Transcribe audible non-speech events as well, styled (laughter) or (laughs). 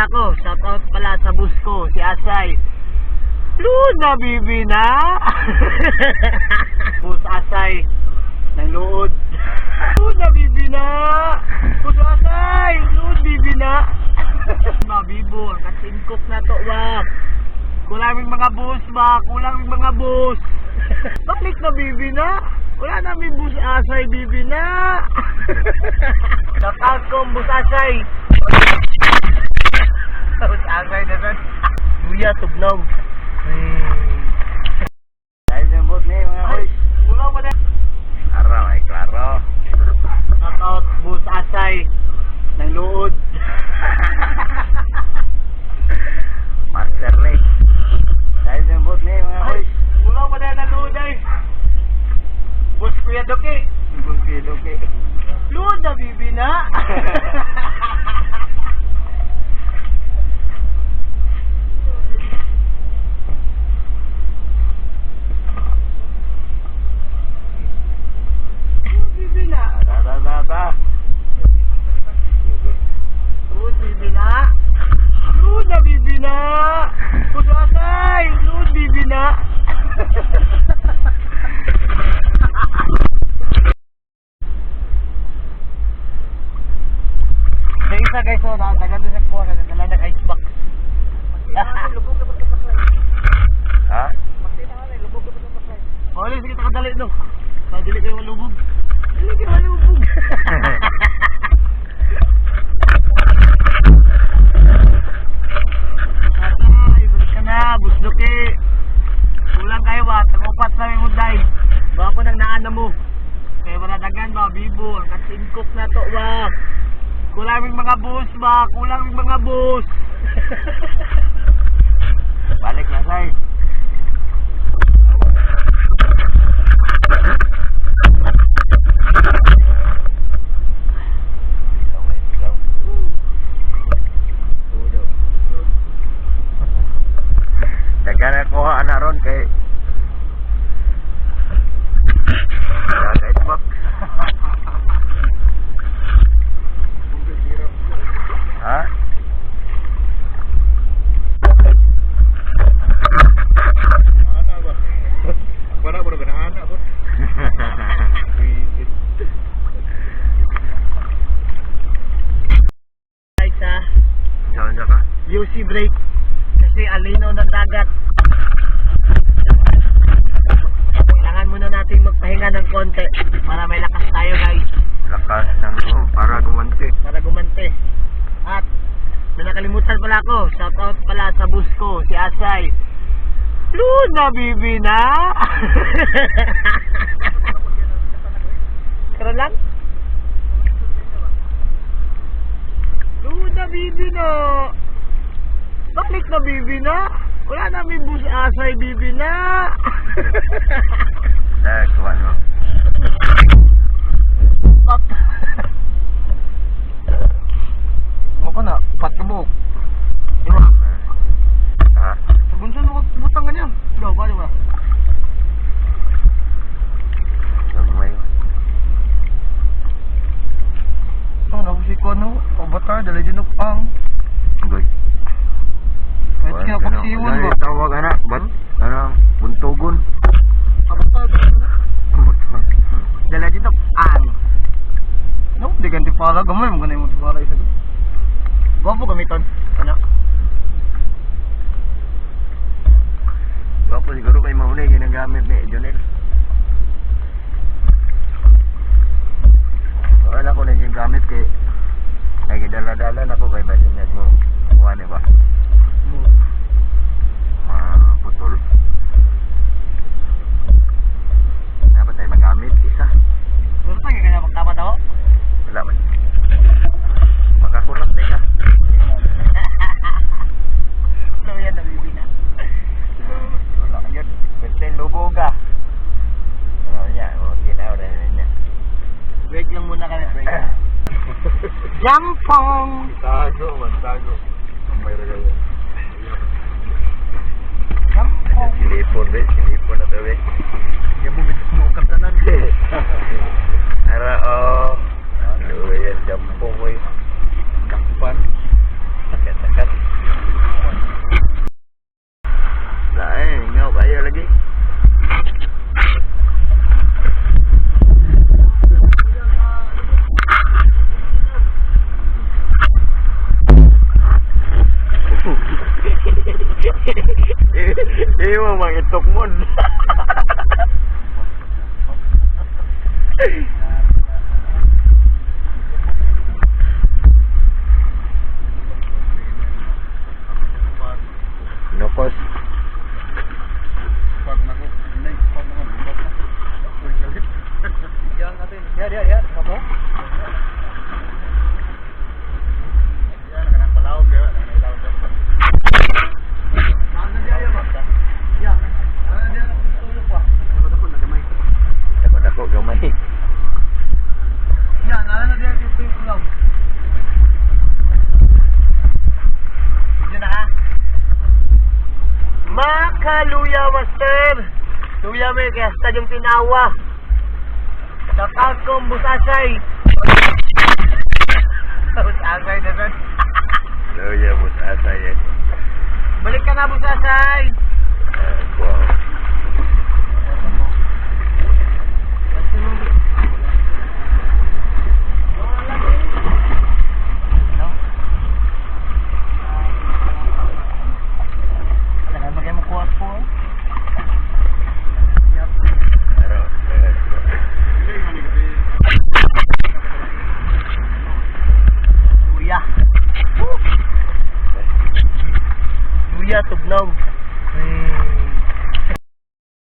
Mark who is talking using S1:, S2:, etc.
S1: pala ako. Shout out pala sa bus ko, si Asay. Luna, bibi na! bus (laughs) Asay. Ng luod. Luna, bibi na! Bus Asay! Luod, bibi na! (laughs) Mabibo, kasingkok na to ba? Kulaming mga bus ba? Kulaming mga bus. (laughs) Balik na bibi na. Wala namin bus asay bibi na. Shout ko bus asay. Asay na rin. Luya, tugnaw. Dahil sa bot ni mga boys. Pulo mo na.
S2: Klaro, ay klaro.
S1: Shout out bus asay. Ng luod. (laughs)
S2: Master Lake.
S1: Dahil sa bot ni mga boys. Pulo mo na ng luod ay. Bus Kuya Doki. Kasingkok na to ba? Kulang yung mga bus ba? Kulang yung mga bus. (laughs)
S2: Balik na, say. Ikaw, eh, ikaw. Ulo. Dagan na kuha na ron kay Daga Xbox. Ha?
S3: Wala ko na anak ko.
S1: Guys, ha?
S2: Diyan ka.
S1: UC break kasi alino ng dagat. Kailangan muna natin magpahinga ng konti para may lakas tayo guys
S2: Lakas ng loob para gumanti.
S1: para gumante. At may nakalimutan pala ako. Shout out pala sa bus ko, si Asay. Luna, bibi na! (laughs) Karoon lang? Luna, bibi na! Balik na, bibi na! Wala namin bus Asay, bibi na! (laughs)
S2: Kuha no.
S1: Pap. Mo ko na, pat ka buhok. Diba?
S2: Ha?
S1: Bunsan mo butang niya. Daw, ba, diba?
S2: Gagmay.
S1: Oh, nabusi ko no. Avatar, dala din ang.
S2: ginagamit ni Jonel wala ko na yung gamit kay ay gidala-dala na ko kay basin mo.
S1: Kuha ni ba? Jampong! Tago, tago. May regalo. Jampong! Silipon, be.
S2: Silipon na to,
S1: be. Yan mo, bitis mo katanan, (laughs) be. Ara, oh. luya master. Luya may kaya yung pinawa. Sa pagkong busasay. busasay na
S2: nun. luya busasay eh.
S1: Balik ka na busasay.